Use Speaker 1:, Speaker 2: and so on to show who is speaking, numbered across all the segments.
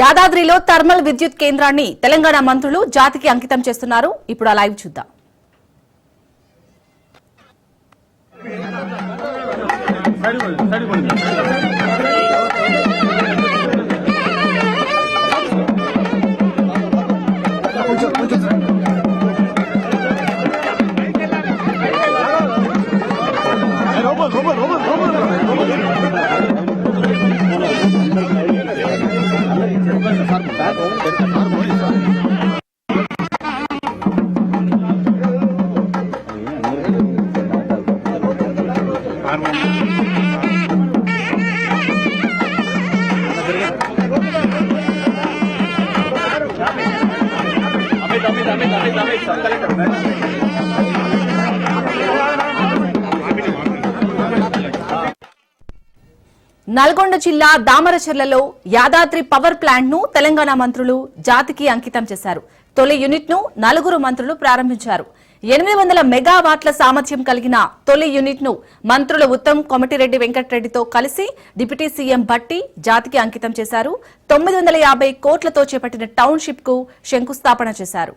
Speaker 1: యాదాద్రిలో thermal విద్యుత్ కేంద్రాన్ని తెలంగాణ మంత్రులు జాతికి అంకితం చేస్తున్నారు. ఇప్పుడు ఆ లైవ్ చూద్దాం. నల్గొండ జిల్లా దామరచర్లలో యాదాద్రి పవర్ ప్లాంట్ను తెలంగాణ మంత్రులు జాతికి అంకితం చేశారు. తొలి యూనిట్ను నలుగురు మంత్రులు ప్రారంభించారు. ఎనిమిది వందల మెగావాట్ల సామర్థ్యం కలిగిన తొలి యూనిట్ను మంత్రులు ఉత్తమ్ కొమటిరెడ్డి వెంకటరెడ్డితో కలిసి డిప్యూటీ సీఎం భట్టి జాతికి అంకితం చేశారు. తొమ్మిది వందల యాభై కోట్లతో చేపట్టిన టౌన్షిప్కు శంకుస్థాపన చేశారు.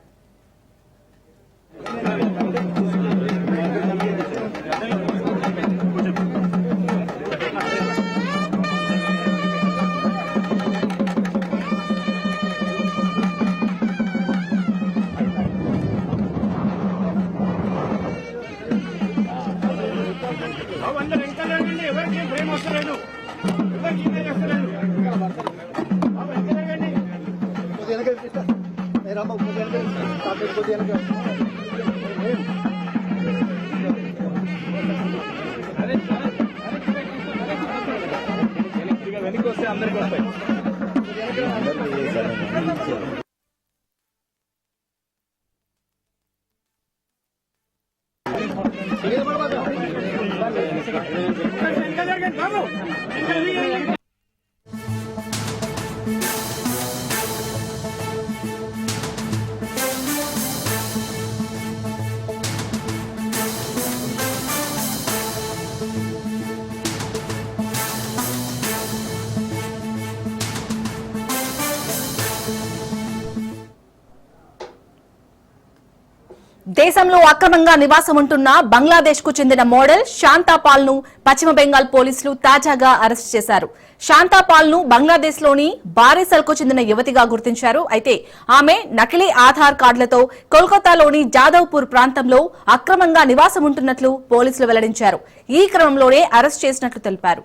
Speaker 2: ఇంకా
Speaker 1: దేశంలో అక్రమంగా నివాసం ఉంటున్న బంగ్లాదేశ్కు చెందిన మోడల్ శాంతాపాల్ను పశ్చిమ బెంగాల్ పోలీసులు తాజాగా అరెస్ట్ చేశారు. శాంతాపాల్ను బంగ్లాదేశ్లోని బారేసల్కు చెందిన యువతిగా గుర్తించారు. అయితే ఆమె నకిలీ ఆధార్ కార్డులతో కోల్కతాలోని జాదవ్పూర్ ప్రాంతంలో అక్రమంగా నివాసం ఉంటున్నట్లు పోలీసులు వెల్లడించారు. ఈ క్రమంలోనే అరెస్ట్ చేసినట్లు తెలిపారు.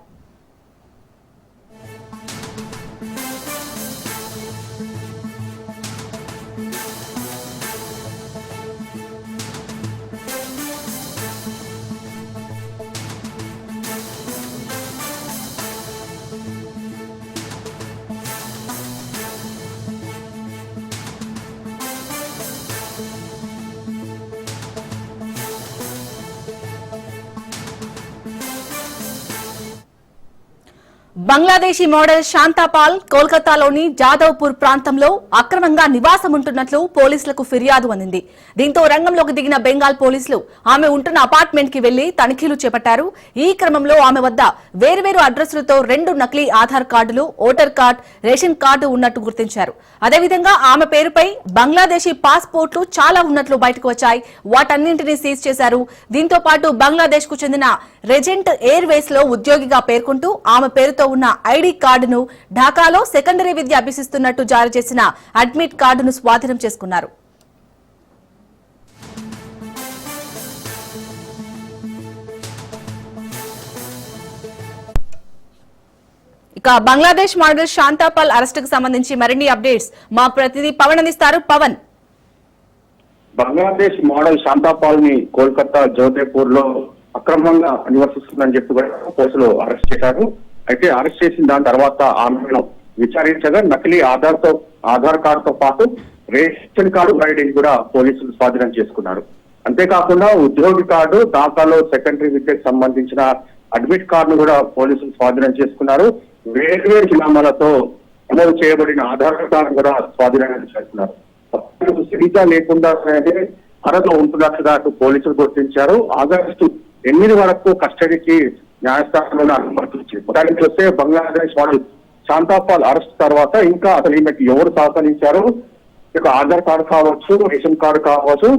Speaker 1: బంగ్లాదేశీ మోడల్ శాంతాపాల్ కోల్కతాలోని జాదవ్పూర్ ప్రాంతంలో అక్రమంగా నివాసం ఉంటున్నట్లు పోలీసులకు ఫిర్యాదు అందింది. దీంతో రంగంలోకి దిగిన బెంగాల్ పోలీసులు ఆమె ఉంటున్న అపార్ట్మెంట్కి వెళ్ళి తనిఖీలు చేపట్టారు. ఈ క్రమంలో ఆమె వద్ద వేర్వేరు అడ్రస్లతో రెండు నకిలీ ఆధార్ కార్డులు ఓటర్ కార్డ్ రేషన్ కార్డు ఉన్నట్టు గుర్తించారు. అదేవిధంగా ఆమె పేరుపై బంగ్లాదేశీ పాస్పోర్ట్లు చాలా ఉన్నట్లు బయటకు వచ్చాయి. వాటన్నింటినీ సీజ్ చేశారు. దీంతో పాటు బంగ్లాదేశ్కు చెందిన రెజెంట్ ఎయిర్వేస్లో ఉద్యోగిగా పేర్కొంటూ ఆమె పేరుతో ఉన్న ఐడి కార్డును ఢాకాలో సెకండరీ విద్య అభ్యసిస్తున్నట్టు జారీ చేసిన అడ్మిట్ కార్డును స్వాధీనం చేసుకున్నారు. ఇక బంగ్లాదేశ్ మోడల్ శాంతాపాల్ అరెస్ట్కు సంబంధించి మరిన్ని అప్డేట్స్ మా ప్రతినిధి పవన్ అందిస్తారు. పవన్.
Speaker 3: బంగ్లాదేశ్ మోడల్ శాంతాపాల్ని కోల్కతా జోధేపూర్లో అక్రమంగా నివసిస్తుందని చెప్పి కూడా పోలీసులు అరెస్ట్ చేశారు. అయితే అరెస్ట్ చేసిన దాని తర్వాత ఆమెను విచారించగా నకిలీ ఆధార్తో ఆధార్ కార్డు తో పాటు రేషన్ కార్డు ఐడిని కూడా పోలీసులు స్వాధీనం చేసుకున్నారు. అంతేకాకుండా ఉద్యోగి కార్డు ఢాకాలో సెకండరీ విద్యకు సంబంధించిన అడ్మిట్ కార్డును కూడా పోలీసులు స్వాధీనం చేసుకున్నారు. వేర్వేరు జిల్లాలతో అమలు చేయబడిన ఆధార్ కార్డు కూడా స్వాధీనం చేసుకున్నారు. అప్పుడు సిరిగా లేకుండా అరలో ఉంటున్నట్లుగా పోలీసులు గుర్తించారు. ఆగస్టు ఎనిమిది వరకు కస్టడీకి న్యాయస్థానంలో అనుమతి ఇచ్చింది మొత్తానికి వస్తే బంగ్లాదేశ్ వాళ్ళు శాంతాపాల్ అరెస్ట్ తర్వాత ఇంకా అసలు ఈమెకి ఎవరు సహకరించారు? ఇక ఆధార్ కార్డు కావచ్చు రేషన్ కార్డు కావచ్చు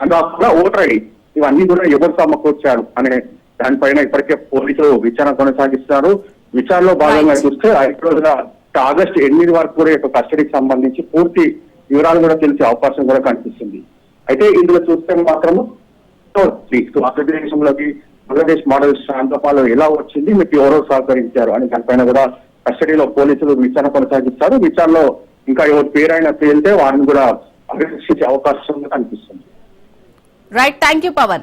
Speaker 3: అండ్ కూడా ఓటర్ ఐడి. ఇవన్నీ కూడా ఎవరు సమకూర్చారు అనే దానిపైన ఇప్పటికే పోలీసులు విచారణ కొనసాగిస్తున్నారు. విచారణలో భాగంగా. చూస్తే ఐదు రోజుల ఆగస్టు ఎనిమిది వరకు కూడా యొక్క కస్టడీకి సంబంధించి పూర్తి వివరాలు కూడా తెలిసే అవకాశం కూడా కనిపిస్తుంది. అయితే ఇందులో చూస్తే మాత్రం భారతదేశంలోకి బంగ్లాదేశ్ మోడల్ శాంతపాలు ఎలా వచ్చింది? మీకు ఎవరో సహకరించారు? అని దానిపైన కూడా కస్టడీలో పోలీసులు విచారణ కొనసాగిస్తారు. విచారణలో ఇంకా ఎవరి పేరైనా తేలితే వారిని కూడా అభిరక్షించే అవకాశం కనిపిస్తుంది.
Speaker 1: రైట్ థ్యాంక్ యూ పవన్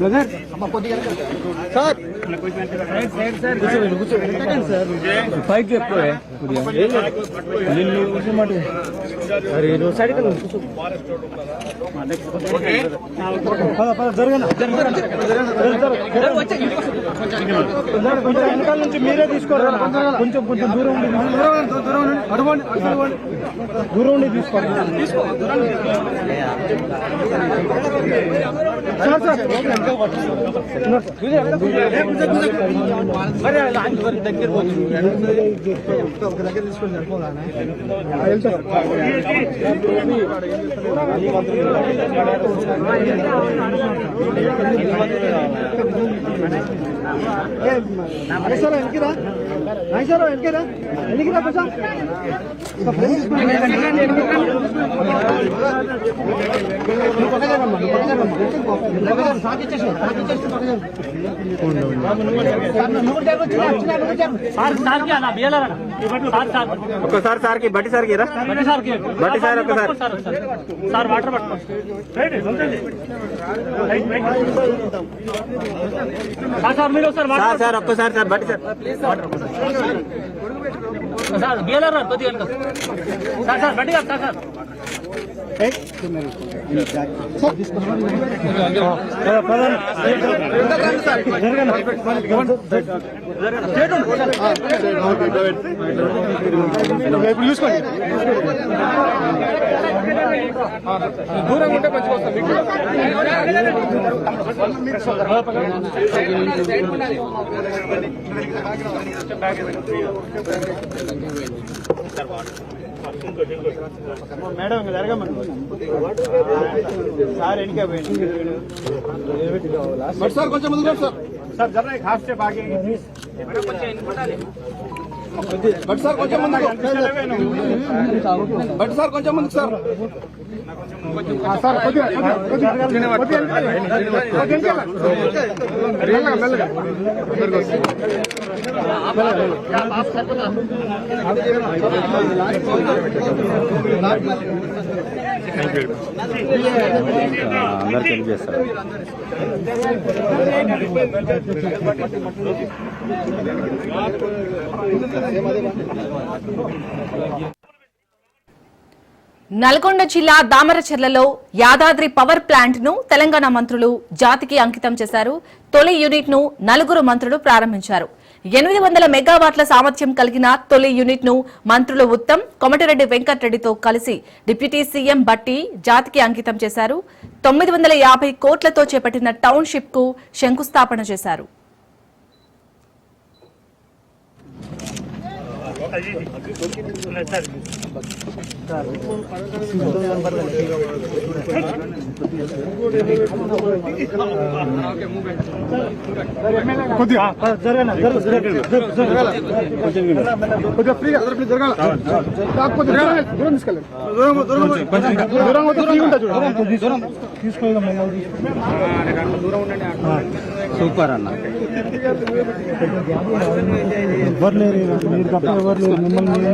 Speaker 4: లేవనీరు పైకి ఎక్కువ. కూర్చోమాట. సైడ్ వెనకాల నుంచి మీరే తీసుకోరు? కొంచెం కొంచెం దూరం సార్ సార్ లాంచ్ వరకు దగ్గర ఒక దగ్గర తీసుకొని నాగేశ్వరరావు వెనక్కిరా నాగేశ్వరరావు వెనక్కిరా వెనక్కిరా కొంచెం
Speaker 5: ఒక్కసారి సార్కి బట్టి సార్కి రా. బట్టి సార్ ఒక్కసారి.
Speaker 2: సార్ వాటర్ పట్టుకో. రైట్ ఉంచండి రైట్ రైట్. సార్ సార్ మీరు సార్
Speaker 5: సార్ సార్ ఒక్కసారి సార్ బట్టి సార్
Speaker 2: సార్ బిఎల్ఆర్ కొద్దిగా వెనక. సార్ సార్ బట్టి సార్ సార్
Speaker 4: ఇప్పుడు చూసుకోండి దూరంగా ఉంటే మంచిగా వస్తాం మీకు మేడం ఇంకా జరగమను సార్ ఎన్నికే సార్ కొంచెం సార్.
Speaker 2: జర హాస్టేప్ ఆగి మేడం కొంచెం
Speaker 4: బట్ సార్ కొంచెం ముందు బట్ సార్ కొంచెం ముందు సార్. సార్ మెల్లగా
Speaker 5: అందరు తెలియజేస్తారు చేస్తారు
Speaker 1: నల్గొండ జిల్లా దామరచెర్లలో యాదాద్రి పవర్ ప్లాంట్ను తెలంగాణ మంత్రులు జాతికి అంకితం చేశారు. తొలి యూనిట్ను నలుగురు మంత్రులు ప్రారంభించారు. ఎనిమిది వందల మెగావాట్ల సామర్థ్యం కలిగిన తొలి యూనిట్ను మంత్రులు ఉత్తమ్ కొమటిరెడ్డి వెంకటరెడ్డితో కలిసి డిప్యూటీ సీఎం బట్టి జాతికి అంకితం చేశారు. తొమ్మిది వందల యాభై కోట్లతో చేపట్టిన టౌన్షిప్కు శంకుస్థాపన చేశారు.
Speaker 4: కొద్దిగా జరగనా కొద్దిగా ఫ్రీగా జరగాల కాకపోతే దూరం తీసుకెళ్ళండి దూరం దూరం దూరం వస్తే ఫ్రీ ఉంటుంది చూడు తీసుకోదాం
Speaker 5: సూపర్ అన్న
Speaker 4: ఎవరు లేరు మీరు తప్ప ఎవరు లేరు. మిమ్మల్ని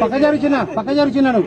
Speaker 4: పక్క జరుగుతున్నా పక్క
Speaker 5: జరుగుతున్నాను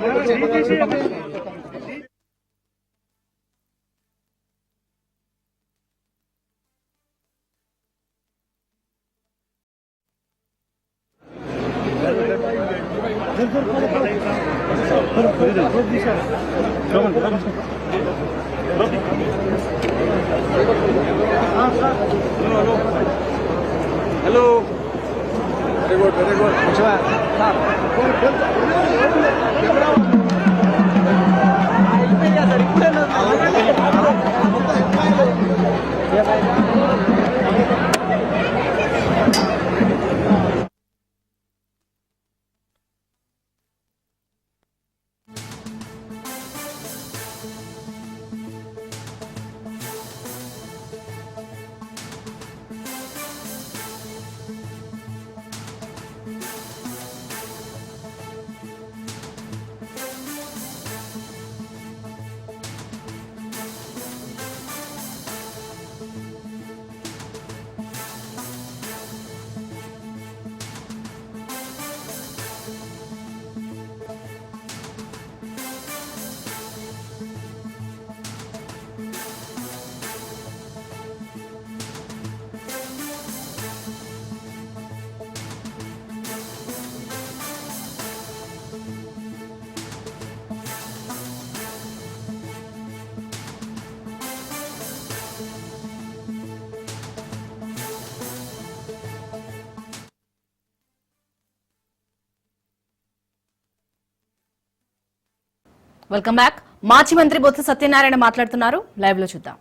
Speaker 1: వెల్కమ్ బ్యాక్ మాజీ మంత్రి బొత్స సత్యనారాయణ మాట్లాడుతున్నారు. లైవ్లో చూద్దాం.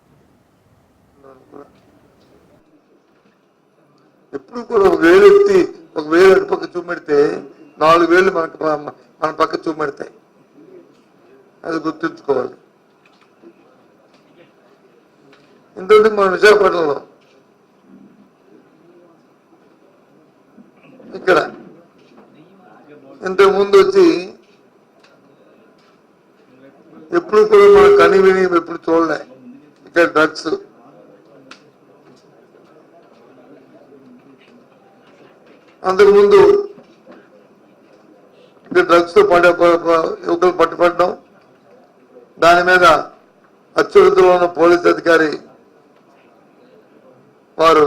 Speaker 6: ఎప్పుడు కూడా ఒక వేలు ఎత్తి ఒక వేలు అటు పక్క చూపెడితే నాలుగు వేలు మనకు మన పక్క చూపెడతాయి. అది గుర్తుంచుకోవాలి. ఇంతకు మన విశాఖపట్నంలో ఇక్కడ ఇంతకు ముందు వచ్చి ఎప్పుడు కూడా మన కని విని ఎప్పుడు చూడలే. ఇక్కడ డ్రగ్స్. అంతకుముందు ఇక్కడ డ్రగ్స్తో పడ యువకులు పట్టుపడడం. దాని మీద అత్యున్నతిలో ఉన్న పోలీస్ అధికారి వారు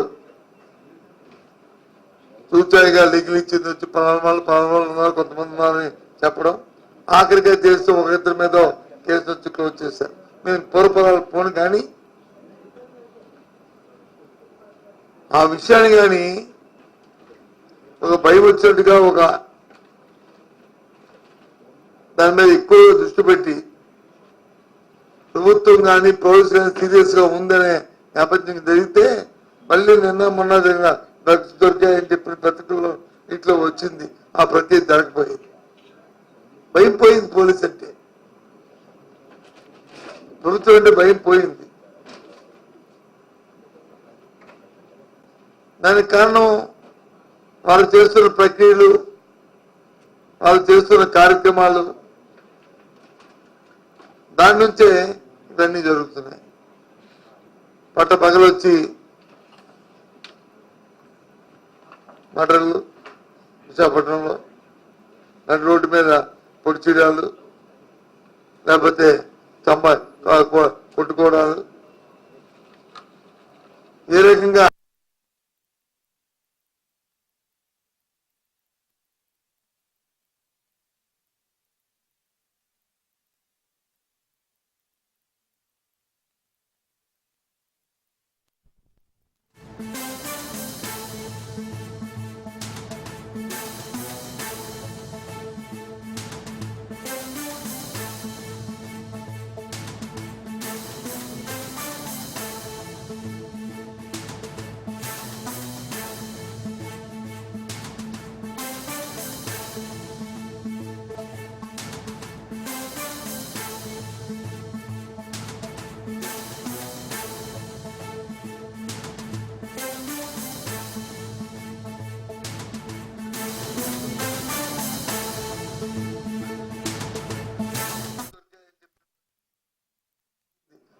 Speaker 6: సూచాయిగా లీగల్ ఇచ్చింది వచ్చి పలానా వాళ్ళు వాళ్ళు ఉన్నారు కొంతమంది ఉన్నారని చెప్పడం. ఆఖరిగా చేస్తూ ఒకరిద్దరి మీద కేసు వచ్చి క్లోజ్ చేశారు. మేము పూర్వపరాలు పోను కానీ ఆ విషయాన్ని కానీ ఒక భయం వచ్చినట్టుగా ఒక దాని మీద ఎక్కువ దృష్టి పెట్టి ప్రభుత్వం కానీ పోలీసు కానీ సీరియస్గా ఉందనే నేపథ్యం జరిగితే మళ్ళీ నిన్న మొన్న జరిగిన డ్రగ్స్ దొరికాయని చెప్పిన పత్రికల్లో ఇంట్లో వచ్చింది. ఆ ప్రతి దొరకపోయింది భయం పోయింది పోలీస్ అంటే. ప్రభుత్వం భయం పోయింది. దానికి కారణం వాళ్ళు చేస్తున్న ప్రక్రియలు వాళ్ళు చేస్తున్న కార్యక్రమాలు దాని నుంచే ఇవన్నీ జరుగుతున్నాయి. పట్ట పగలొచ్చి మటన్లు విశాఖపట్నంలో నడి రోడ్డు మీద పొడిచిడాలు లేకపోతే చంపాలి కొట్టుకోవడాలు ఏ రకంగా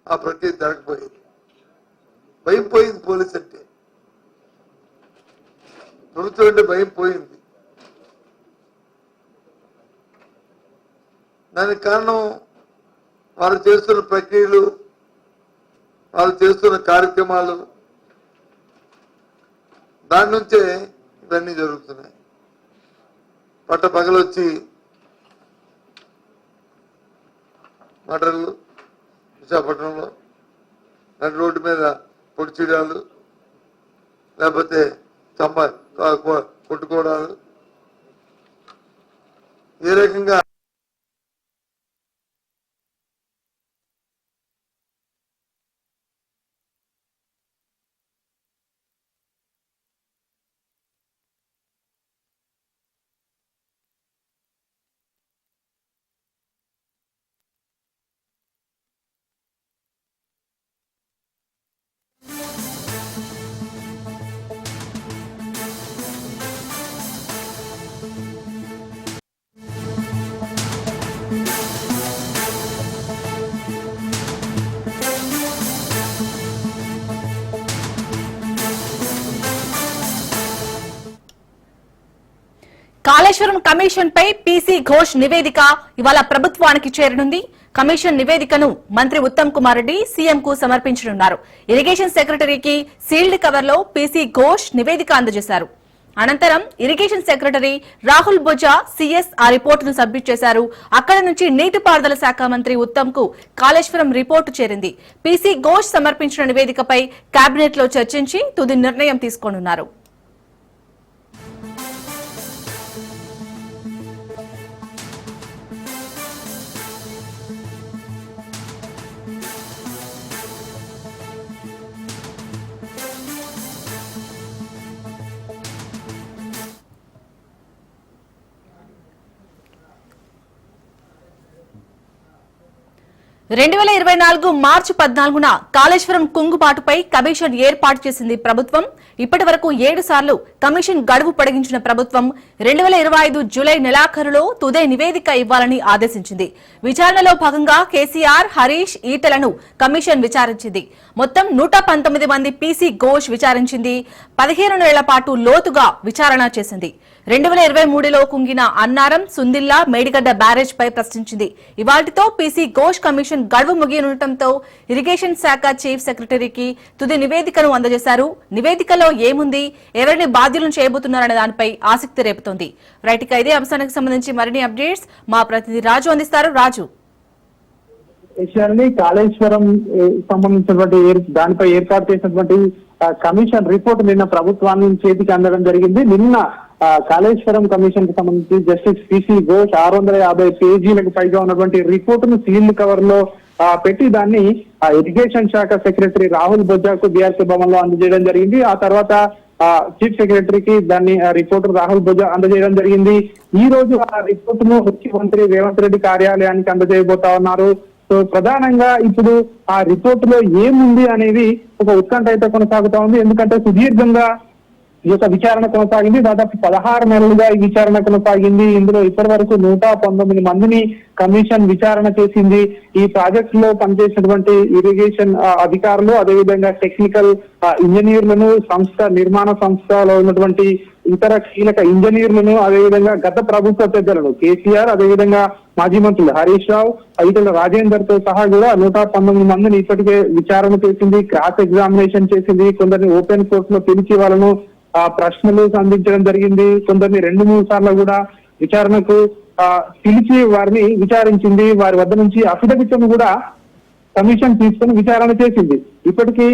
Speaker 6: ఆ ప్రక్రియ జరగకపోయేది భయం పోయింది పోలీస్ అంటే. ప్రభుత్వం అంటే భయం పోయింది. దానికి కారణం వారు చేస్తున్న ప్రక్రియలు వాళ్ళు చేస్తున్న కార్యక్రమాలు దాని నుంచే ఇవన్నీ జరుగుతున్నాయి. పట్ట పగలొచ్చి మటర్లు విశాఖపట్నంలో. నన్ను రోడ్డు మీద పొడిచిడాలు లేకపోతే చంప కొట్టుకోవడాలు. ఏ రకంగా
Speaker 1: కాళేశ్వరం కమిషన్ పై పీసీ ఘోష్ నివేదిక ఇవాళ ప్రభుత్వానికి చేరనుంది. కమిషన్ నివేదికను మంత్రి ఉత్తమ్ కుమార్ రెడ్డి సీఎం కు సమర్పించనున్నారు. ఇరిగేషన్ సెక్రటరీకి సీల్డ్ కవర్లో పీసీ ఘోష్ నివేదిక అందజేశారు. అనంతరం irrigation secretary Rahul Bojja CS ఆ రిపోర్టును సబ్మిట్ చేశారు. అక్కడ నుంచి నీటిపారుదల శాఖ మంత్రి ఉత్తమ్కు కాళేశ్వరం రిపోర్టు చేరింది. పీసీ ఘోష్ సమర్పించిన నివేదికపై కేబినెట్లో చర్చించి తుది నిర్ణయం తీసుకోనున్నారు. రెండు వేల ఇరవై నాలుగు మార్చి పద్నాలుగున కాళేశ్వరం కుంగుబాటుపై కమిషన్ ఏర్పాటు చేసింది ప్రభుత్వం. ఇప్పటి వరకు ఏడు సార్లు కమిషన్ గడువు పొడిగించిన ప్రభుత్వం రెండు వేల ఇరవై ఐదు జూలై నెలాఖరులో తుదే నివేదిక ఇవ్వాలని ఆదేశించింది. విచారణలో భాగంగా కేసీఆర్ హరీష్ ఈటలను కమిషన్ విచారించింది. మొత్తం నూట పంతొమ్మిది మంది పీసీ ఘోష్ విచారించింది. పదిహేను నెలల పాటు లోతుగా విచారణ చేసింది. రెండు వేల ఇరవై మూడులో కుంగిన అన్నారం సుందిల్లా మేడిగడ్డ బ్యారేజ్ పై ప్రశ్నించింది. ఇవాటితో పీసీ ఘోష్ కమిషన్ గడువు ముగియనుండటంతో ఇరిగేషన్ శాఖ చీఫ్ సెక్రటరీకి తుది నివేదికను అందజేశారు. నివేదికలో ఏముంది? ఎవరిని బాధ బాధ్యులను చేయబోతున్నారనే దానిపై ఆసక్తి రేపుతోంది. రైట్ ఇక ఇదే అంశానికి సంబంధించి మరిన్ని అప్డేట్స్ మా ప్రతినిధి రాజు అందిస్తారు. రాజు.
Speaker 4: విషయాన్ని కాళేశ్వరం సంబంధించినటువంటి దానిపై ఏర్పాటు చేసినటువంటి కమిషన్ రిపోర్ట్ నిన్న ప్రభుత్వాన్ని చేతికి అందడం జరిగింది. నిన్న కాళేశ్వరం కమిషన్కి సంబంధించి జస్టిస్ పిసి ఘోష్ ఆరు వందల యాభై పేజీలకు పైగా ఉన్నటువంటి రిపోర్ట్ను సీల్డ్ కవర్లో పెట్టి దాన్ని ఎడ్యుకేషన్ ఇరిగేషన్ శాఖ సెక్రటరీ రాహుల్ బొజ్జాకు బీఆర్సీ భవన్లో అందజేయడం జరిగింది. ఆ తర్వాత చీఫ్ సెక్రటరీకి దాన్ని ఆ, రిపోర్ట్ రాహుల్ బొజ్జా అందజేయడం జరిగింది. ఈ రోజు ఆ రిపోర్ట్ను ముఖ్యమంత్రి రేవంత్ రెడ్డి కార్యాలయానికి అందజేయబోతా ఉన్నారు. సో ప్రధానంగా ఇప్పుడు ఆ రిపోర్ట్లో ఏముంది అనేది ఒక ఉత్కంఠ అయితే కొనసాగుతా ఉంది. ఎందుకంటే సుదీర్ఘంగా ఈ యొక్క విచారణ కొనసాగింది. దాదాపు పదహారు నెలలుగా ఈ విచారణ కొనసాగింది. ఇందులో ఇప్పటి వరకు నూట పంతొమ్మిది మందిని కమిషన్ విచారణ చేసింది. ఈ ప్రాజెక్ట్లో పనిచేసినటువంటి ఇరిగేషన్ అధికారులు అదేవిధంగా టెక్నికల్ ఇంజనీర్లను సంస్థ నిర్మాణ సంస్థలో ఉన్నటువంటి ఇతర కీలక ఇంజనీర్లను అదేవిధంగా గత ప్రభుత్వ పెద్దలను కేసీఆర్ అదేవిధంగా మాజీ మంత్రులు హరీష్ రావు ఇతర రాజేందర్తో సహా కూడా నూట పంతొమ్మిది మందిని ఇప్పటికే విచారణ చేసింది క్రాస్ ఎగ్జామినేషన్ చేసింది. కొందరిని ఓపెన్ కోర్టులో పిలిచి వాళ్ళను ప్రశ్నలు సంధించడం జరిగింది. కొందరిని రెండు మూడు సార్లు కూడా విచారణకు ఆ పిలిచి వారిని విచారించింది. వారి వద్ద నుంచి అఫిడవిట్ కూడా కమిషన్ తీసుకుని విచారణ చేసింది. ఇప్పటికీ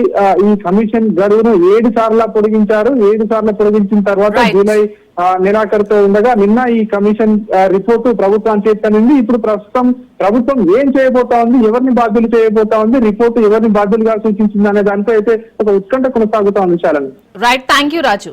Speaker 4: ఈ కమిషన్ గడువును ఏడు సార్లు పొడిగించారు. ఏడు సార్లు పొడిగించిన తర్వాత. జూలై ఆ, నెలాఖరుతో ఉండగా నిన్న ఈ కమిషన్ రిపోర్టు ప్రభుత్వానికి చేస్తానింది. ఇప్పుడు ప్రస్తుతం ప్రభుత్వం ఏం చేయబోతా ఉంది ఎవరిని బాధ్యులు చేయబోతా ఉంది రిపోర్టు ఎవరిని బాధ్యులుగా సూచించింది అనే దానిపై అయితే ఒక ఉత్కంఠ కొనసాగుతా ఉంది చాలా
Speaker 1: రైట్ థ్యాంక్ యూ రాజు